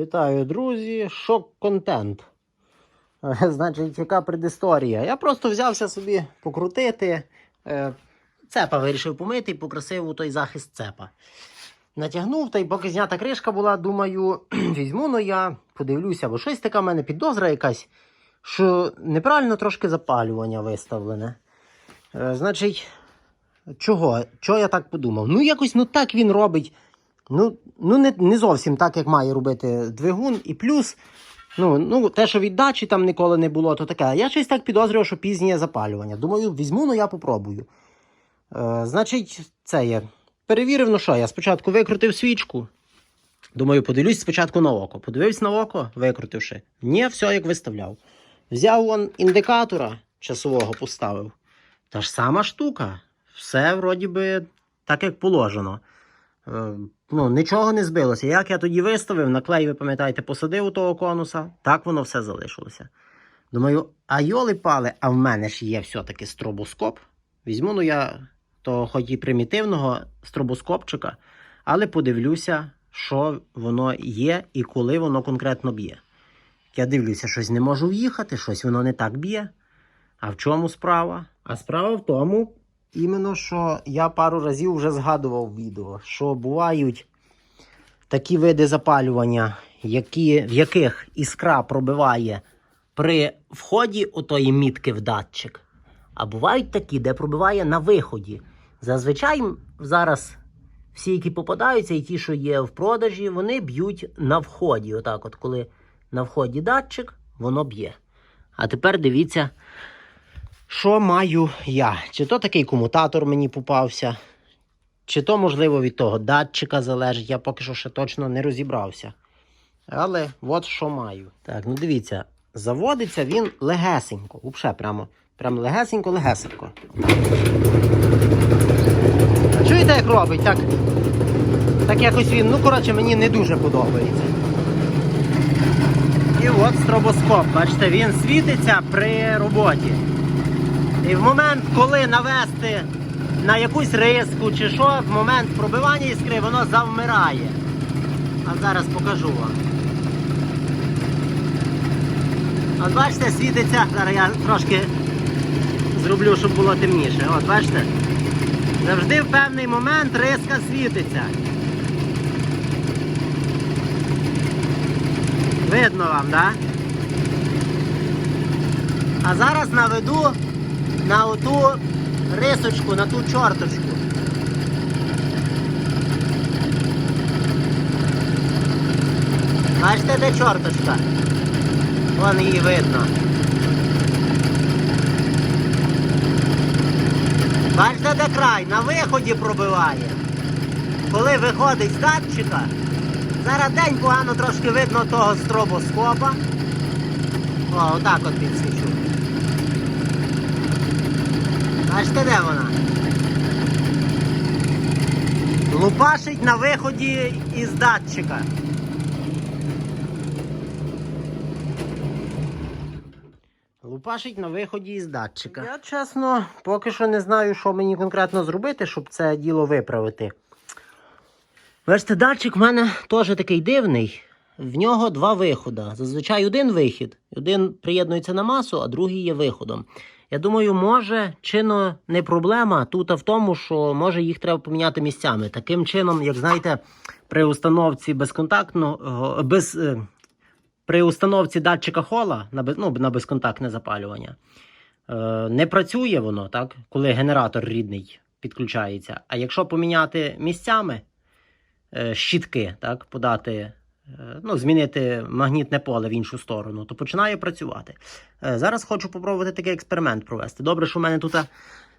Вітаю, друзі! Шок-контент. Е, Значить, яка предісторія? Я просто взявся собі покрутити. е, Цепа вирішив помити і покрасив у той захист цепа. Натягнув, та й поки знята кришка була, думаю, візьму ну я, подивлюся, бо щось така в мене підозра якась, що неправильно трошки запалювання виставлене. Е, Значить, чого? Чого я так подумав? Ну, якось ну так він робить. Ну, ну не, не зовсім так, як має робити двигун. І плюс, ну, ну, те, що віддачі там ніколи не було, то таке. Я щось так підозрював, що пізнє запалювання. Думаю, візьму, ну я попробую. Е, значить, це є. Перевірив, ну що, я спочатку викрутив свічку. Думаю, подивлюсь спочатку на око. Подивився на око, викрутивши. Ні, все як виставляв. Взяв вон індикатора часового поставив. Та ж сама штука. Все вроді би так, як положено. Е, ну, нічого не збилося. Як я тоді виставив, наклей, ви пам'ятаєте, посадив у того конуса, так воно все залишилося. Думаю, а йоли пали, а в мене ж є все-таки стробоскоп. Візьму ну я того хоч і примітивного стробоскопчика, але подивлюся, що воно є і коли воно конкретно б'є. Я дивлюся, щось не можу в'їхати, щось воно не так б'є. А в чому справа? А справа в тому, іменно, що я пару разів вже згадував відео, що бувають такі види запалювання, які, в яких іскра пробиває при вході отої мітки в датчик. А бувають такі, де пробиває на виході. Зазвичай зараз всі, які попадаються, і ті, що є в продажі, вони б'ють на вході. Отак, от коли на вході датчик, воно б'є. А тепер дивіться, що маю я. Чи то такий комутатор мені попався, чи то, можливо, від того датчика залежить. Я поки що ще точно не розібрався. Але от що маю. Так, ну дивіться, заводиться він легесенько. Взагалі, прямо, прямо легесенько-легесенько. Чуєте, як робить? Так, так якось він, ну, коротше, мені не дуже подобається. І от стробоскоп, бачите, він світиться при роботі. І в момент, коли навести на якусь риску чи що, в момент пробивання іскри, воно завмирає. А зараз покажу вам. От бачите, світиться, зараз я трошки зроблю, щоб було темніше. От бачите? Завжди в певний момент риска світиться. Видно вам, так? Да? А зараз наведу на оту рисочку, на ту чорточку. Бачите, де чорточка? Вон її видно. Бачите, де край? На виході пробиває. Коли виходить з датчика, зараз день погано трошки видно того стробоскопа. О, отак от підсвічу. Бачите, де вона? Лупашить на виході із датчика. Лупашить на виході із датчика. Я чесно, поки що не знаю, що мені конкретно зробити, щоб це діло виправити. Бачите, датчик в мене теж такий дивний. В нього два виходи. Зазвичай один вихід. Один приєднується на масу, а другий є виходом. Я думаю, може, чино не проблема тут а в тому, що може їх треба поміняти місцями. Таким чином, як знаєте, при установці безконтактного без, е, при установці датчика хола на, ну, на безконтактне запалювання. е, Не працює воно, так, коли генератор рідний підключається. А якщо поміняти місцями е, щітки, так, подати, е, ну, змінити магнітне поле в іншу сторону, то починає працювати. Е, Зараз хочу попробувати такий експеримент провести. Добре, що в мене тут е,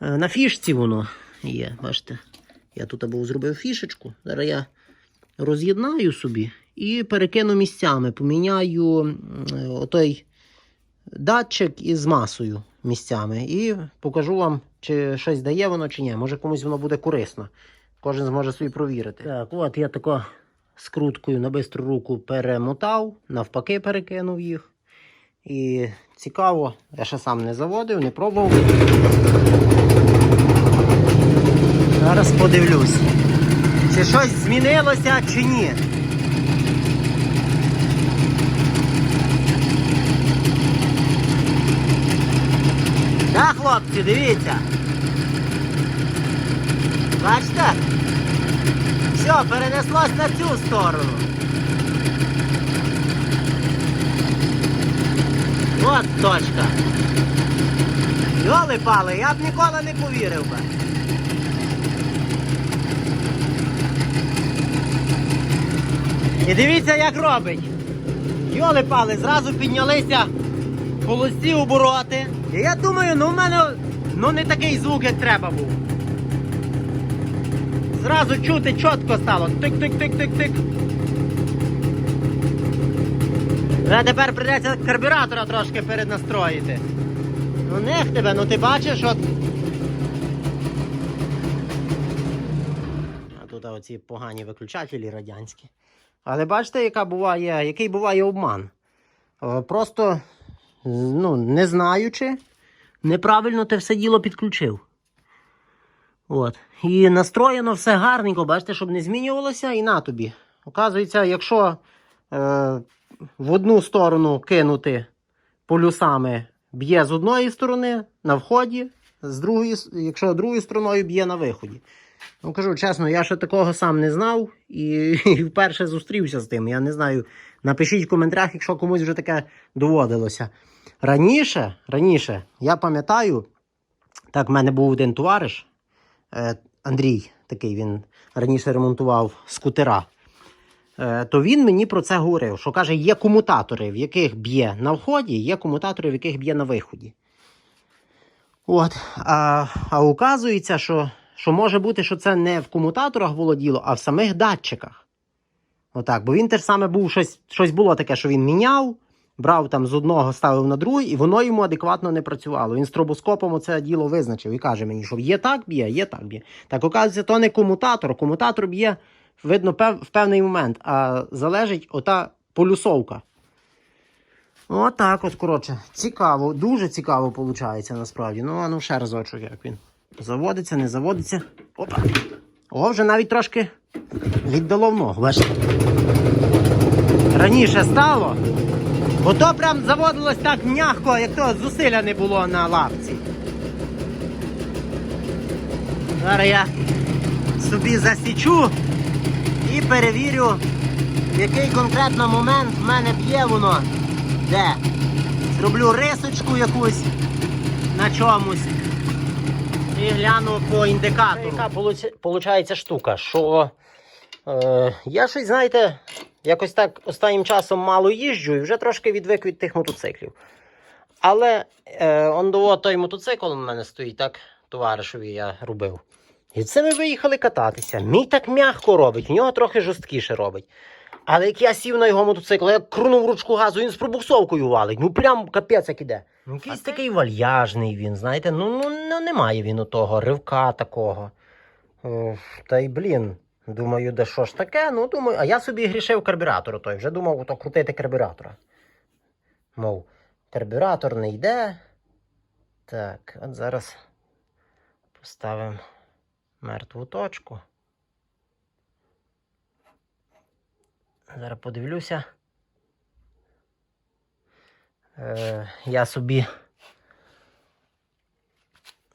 на фішці воно є. Бачите, я тут був зробив фішечку. Зараз я роз'єднаю собі і перекину місцями. Поміняю м, е, отой датчик із масою місцями. І покажу вам, чи щось дає воно, чи ні. Може комусь воно буде корисно. Кожен зможе собі провірити. Так, от я тако скруткою на бистру руку перемотав, навпаки, перекинув їх. І цікаво, я ще сам не заводив, не пробував. Зараз подивлюсь, чи щось змінилося, чи ні. Так, хлопці, дивіться. Бачите? Все, перенеслось на цю сторону. От точка. Йоли пали, я б ніколи не повірив би. І дивіться, як робить. Йоли пали, зразу піднялися холості обороти. І я думаю, ну в мене ну, не такий звук, як треба був. Зразу чути чітко стало. Тик-тик-тик-тик-тик. А тепер прийдеться карбюратора трошки переднастроїти. Ну нех тебе, ну ти бачиш, от. А тут оці погані виключателі радянські. Але бачите, яка буває, який буває обман. Просто, ну, не знаючи, неправильно ти все діло підключив. От. І настроєно все гарненько, бачите, щоб не змінювалося, і на тобі. Оказується, якщо е, в одну сторону кинути полюсами б'є з одної сторони на вході, з другої, якщо другою стороною б'є на виході. Ну, кажу чесно, я ще такого сам не знав і, і вперше зустрівся з тим. Я не знаю. Напишіть в коментарях, якщо комусь вже таке доводилося. Раніше, раніше, я пам'ятаю, так, в мене був один товариш, Андрій, такий він раніше ремонтував скутера. Е, то він мені про це говорив, що каже, є комутатори, в яких б'є на вході, є комутатори, в яких б'є на виході. От. А, а оказується, що, що може бути, що це не в комутаторах володіло, а в самих датчиках. Отак. Бо він теж саме був щось, щось було таке, що він міняв, брав там з одного, ставив на другий, і воно йому адекватно не працювало. Він стробоскопом це діло визначив і каже мені, що є так б'є, є так б'є. Так оказується, то не комутатор. Комутатор б'є, видно, пев, в певний момент, а залежить ота полюсовка. Отак от, коротше. Цікаво, дуже цікаво виходить насправді. Ну, а ну ще разочок, як він. Заводиться, не заводиться. Опа. О, вже навіть трошки віддало в ногу. Раніше стало. Бо то прям заводилось так м'яко, як то зусилля не було на лапці. Зараз я собі засічу і перевірю, в який конкретно момент в мене б'є воно. Де? Зроблю рисочку якусь на чомусь. І гляну по індикатору. Яка виходить штука, що е, я щось, знаєте, якось так останнім часом мало їжджу і вже трошки відвик від тих мотоциклів. Але е, он до той мотоцикл у мене стоїть, так, товаришові я робив. І це ми виїхали кататися. Мій так м'яко робить, у нього трохи жорсткіше робить. Але як я сів на його мотоцикл, я крунув ручку газу, він з пробуксовкою валить. Ну прям капець як іде. Ну, якийсь такий вальяжний він, знаєте, ну, ну, ну немає він у того ривка такого. Е, Та й блін. Думаю, де що ж таке? Ну, думаю, а я собі грішив карбюратор той. Вже думав ото крутити карбюратора. Мов, карбюратор не йде. Так, от зараз поставимо мертву точку. Зараз подивлюся. Е, я собі.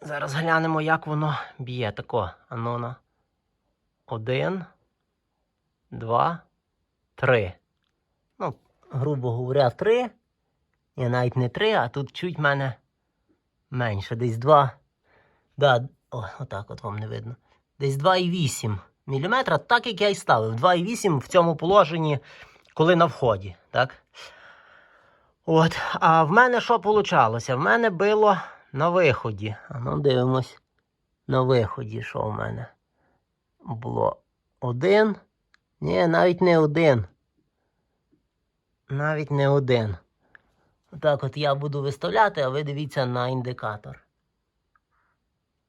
Зараз глянемо, як воно б'є тако. Аноно. Один, два, три. Ну, грубо говоря, три. Я навіть не три, а тут чуть в мене менше. Десь два. Да, о, отак от вам не видно. Десь 2,8 мм, так як я і ставив. 2,8 в цьому положенні, коли на вході. Так? От, а в мене що вийшло? В мене було на виході. А ну дивимось. На виході, що в мене? Було один. Ні, навіть не один. Навіть не один. Отак от я буду виставляти, а ви дивіться на індикатор.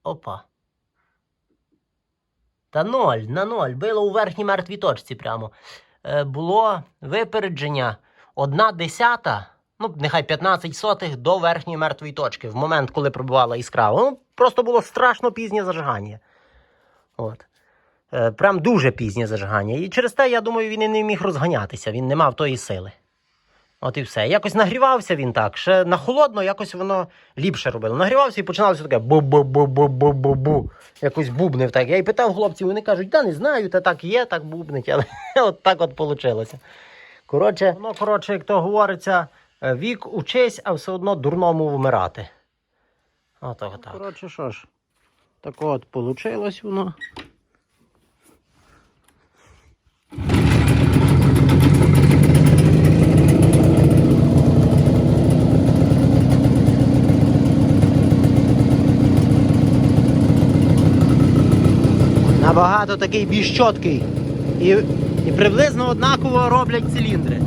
Опа. Та ноль, на ноль. Було у верхній мертвій точці прямо. Е, було випередження одна десята, ну, нехай 15 сотих до верхньої мертвої точки в момент, коли пробувала іскра. Ну, просто було страшно пізнє зажигання. От. Е, прям дуже пізнє зажигання. І через те, я думаю, він і не міг розганятися, він не мав тої сили. От і все. Якось нагрівався він так. Ще на холодно якось воно ліпше робило. Нагрівався і починалося таке бу-бу-бу-бу-бу-бу-бу. Якось бубнив так. Я й питав хлопців, вони кажуть, та не знаю, та так є, так бубнить, але от так от вийшло. Коротше, воно, коротше, як то говориться, е, вік учись, а все одно дурному вмирати. Отого так. Коротше, що ж, так от вийшло воно. Набагато такий більш чіткий. І, і приблизно однаково роблять циліндри.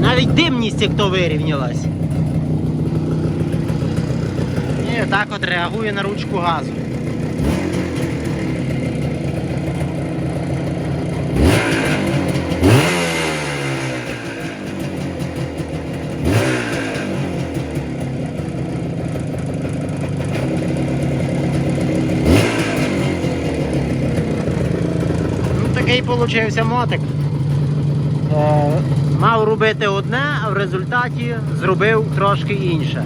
Навіть димність як то вирівнялась. І так от реагує на ручку газу. Ну, такий получився мотик. Е, мав робити одне, а в результаті зробив трошки інше.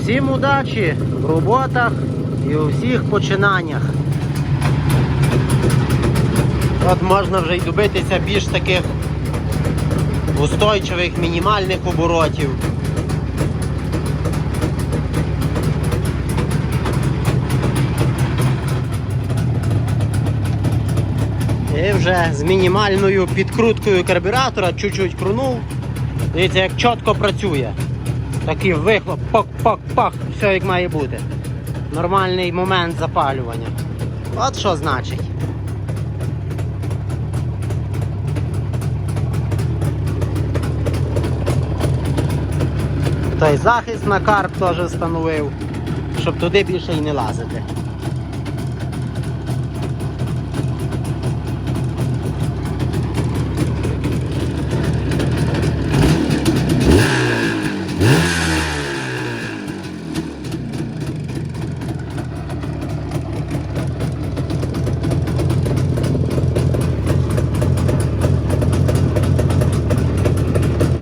Всім удачі в роботах і у всіх починаннях. От можна вже й добитися більш таких устойчивих мінімальних оборотів. І вже з мінімальною підкруткою карбюратора чуть-чуть крунув. Дивіться, як чітко працює. Такий вихлоп, пак-пак-пак, все як має бути. Нормальний момент запалювання. От що значить. Той захист на карп теж встановив, щоб туди більше й не лазити.